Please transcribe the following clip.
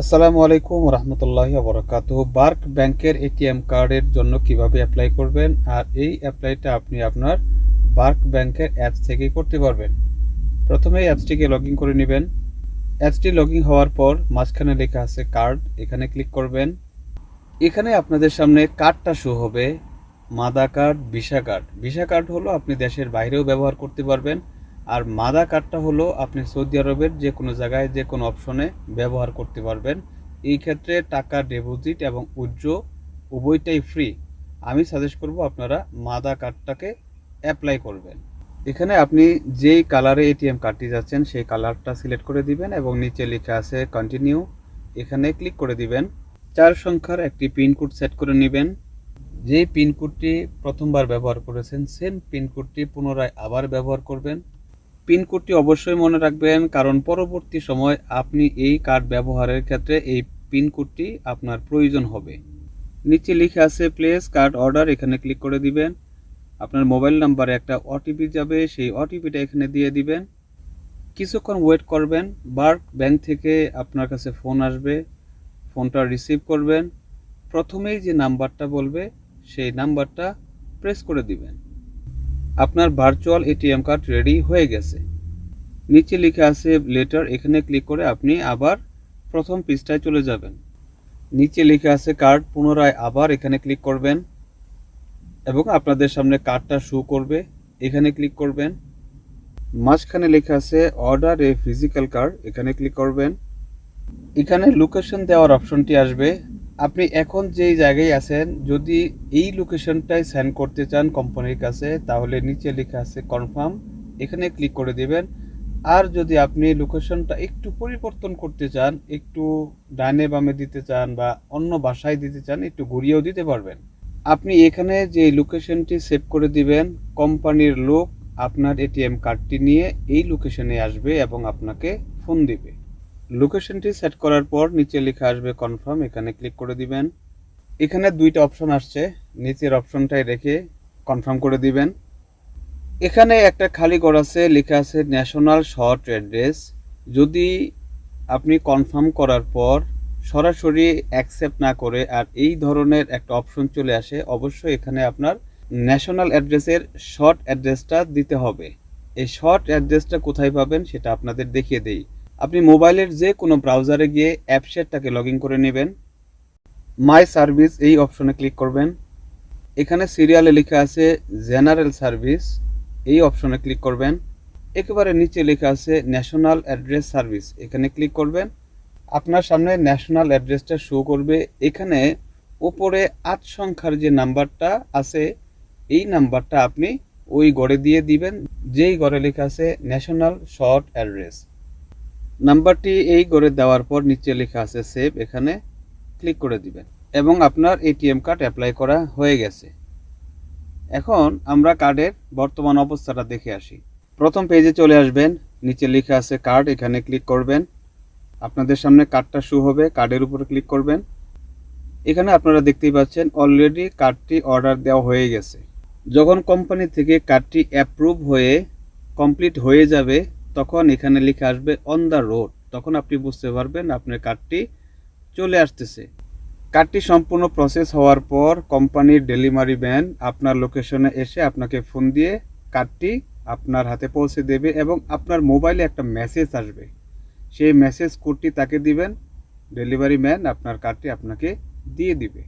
আসসালামু আলাইকুম রহমতুল্লাহ বরকাত বার্ক ব্যাংকের এটিএম কার্ডের জন্য কীভাবে অ্যাপ্লাই করবেন? আর এই অ্যাপ্লাইটা আপনি আপনার বার্ক ব্যাংকের অ্যাপস থেকেই করতে পারবেন। প্রথমে অ্যাপসটিকে লগ করে নেবেন। অ্যাপসটি লগ হওয়ার পর মাঝখানে লেখা আছে কার্ড, এখানে ক্লিক করবেন। এখানে আপনাদের সামনে কার্ডটা শো হবে master card visa card. Visa card হলো আপনি দেশের বাইরেও ব্যবহার করতে পারবেন। আর মাদা কার্ডটা হলো আপনি সৌদি আরবের যে কোনো জায়গায় যে কোনো অপশনে ব্যবহার করতে পারবেন। এই ক্ষেত্রে টাকা ডিপোজিট এবং উজ্জ্ব উভয়টাই ফ্রি আমি সাজেস্ট করব আপনারা মাদা কার্ডটাকে অ্যাপ্লাই করবেন। এখানে আপনি যেই কালারে এটিএম কার্ডটি যাচ্ছেন, সেই কালারটা সিলেক্ট করে দিবেন এবং নিচে লেখা আছে কন্টিনিউ এখানে ক্লিক করে দিবেন। চার সংখ্যার একটি পিনকোড সেট করে নেবেন। যেই পিনকোডটি প্রথমবার ব্যবহার করেছেন সেম পিনকোডটি পুনরায় আবার ব্যবহার করবেন। পিনকোডটি অবশ্যই মনে রাখবেন, কারণ পরবর্তী সময় আপনি এই কার্ড ব্যবহারের ক্ষেত্রে এই পিনকোডটি আপনার প্রয়োজন হবে। নিচে লিখে আছে প্লেস কার্ড অর্ডার এখানে ক্লিক করে দিবেন। আপনার মোবাইল নাম্বারে একটা ওটিপি যাবে, সেই ওটিপিটা এখানে দিয়ে দিবেন। কিছুক্ষণ ওয়েট করবেন, বার্ক ব্যাংক থেকে আপনার কাছে ফোন আসবে, ফোনটা রিসিভ করবেন। প্রথমেই যে নাম্বারটা বলবে, সেই নাম্বারটা প্রেস করে দিবেন। আপনার ভার্চুয়াল এটিএম কার্ড রেডি হয়ে গেছে। নিচে লিখে আছে লেটার এখানে ক্লিক করে আপনি আবার প্রথম পৃষ্ঠায় চলে যাবেন। নিচে লিখে আছে কার্ড পুনরায় আবার এখানে ক্লিক করবেন এবং আপনাদের সামনে কার্ডটা শো করবে, এখানে ক্লিক করবেন। মাঝখানে লেখা আছে অর্ডার এ ফিজিক্যাল কার্ড এখানে ক্লিক করবেন। এখানে লোকেশন দেওয়ার অপশনটি আসবে। আপনি এখন যেই জায়গায় আছেন, যদি এই লোকেশনটায় সেন্ড করতে চান কোম্পানির কাছে, তাহলে নিচে লেখা আছে কনফার্ম এখানে ক্লিক করে দিবেন। আর যদি আপনি লোকেশনটা একটু পরিবর্তন করতে চান, একটু ডানে বামে দিতে চান বা অন্য বাসায় দিতে চান, একটু ঘুরিয়েও দিতে পারবেন। আপনি এখানে যে লোকেশনটি সেভ করে দিবেন কোম্পানির লোক আপনার এটিএম কার্ডটি নিয়ে এই লোকেশনে আসবে এবং আপনাকে ফোন দিবে। লোকেশনটি সেট করার পর নিচে লেখা আসবে কনফার্ম, এখানে ক্লিক করে দিবেন। এখানে দুইটা অপশন আসছে, নিচের অপশনটাই রেখে কনফার্ম করে দিবেন। এখানে একটা খালি ঘর আছে, লেখা আছে ন্যাশনাল শর্ট অ্যাড্রেস যদি আপনি কনফার্ম করার পর সরাসরি অ্যাকসেপ্ট না করে আর এই ধরনের একটা অপশন চলে আসে, অবশ্যই এখানে আপনার ন্যাশনাল অ্যাড্রেসের শর্ট অ্যাড্রেসটা দিতে হবে। এই শর্ট অ্যাড্রেসটা কোথায় পাবেন সেটা আপনাদের দেখিয়ে দেই। আপনি মোবাইলের যে কোনো ব্রাউজারে গিয়ে অ্যাপসেটটাকে লগ ইন করে নেবেন। মাই সার্ভিস এই অপশনে ক্লিক করবেন। এখানে সিরিয়ালে লেখা আছে জেনারেল সার্ভিস এই অপশনে ক্লিক করবেন। একেবারে নিচে লেখা আছে ন্যাশনাল অ্যাড্রেস সার্ভিস এখানে ক্লিক করবেন। আপনার সামনে ন্যাশনাল অ্যাড্রেসটা শো করবে। এখানে ওপরে আট সংখ্যার যে নাম্বারটা আছে, এই নাম্বারটা আপনি ওই গড়ে দিয়ে দিবেন। যেই গড়ে লেখা আছে ন্যাশনাল শর্ট অ্যাড্রেস নাম্বারটি এই করে দেওয়ার পর নিচে লেখা আছে সেভ, এখানে ক্লিক করে দিবেন। এবং আপনার এটিএম কার্ড অ্যাপ্লাই করা হয়ে গেছে। এখন আমরা কার্ডের বর্তমান অবস্থাটা দেখে আসি। প্রথম পেজে চলে আসবেন, নিচে লেখা আছে কার্ড, এখানে ক্লিক করবেন। আপনাদের সামনে কার্ডটা শু হবে, কার্ডের উপরে ক্লিক করবেন। এখানে আপনারা দেখতেই পাচ্ছেন অলরেডি কার্ডটি অর্ডার দেওয়া হয়ে গেছে। যখন কোম্পানি থেকে কার্ডটি অ্যাপ্রুভ হয়ে কমপ্লিট হয়ে যাবে তখন এখানে লিখে আসবে অন দ্য রোড তখন আপনি বুঝতে পারবেন আপনার কার্ডটি চলে আসতেছে। কার্ডটি সম্পূর্ণ প্রসেস হওয়ার পর কোম্পানির ডেলিভারি ভ্যান আপনার লোকেশনে এসে আপনাকে ফোন দিয়ে কার্ডটি আপনার হাতে পৌঁছে দেবে এবং আপনার মোবাইলে একটা মেসেজ আসবে। সেই মেসেজ কোডটি তাকে দিবেন। ডেলিভারি ম্যান আপনার কার্ডটি আপনাকে দিয়ে দিবে।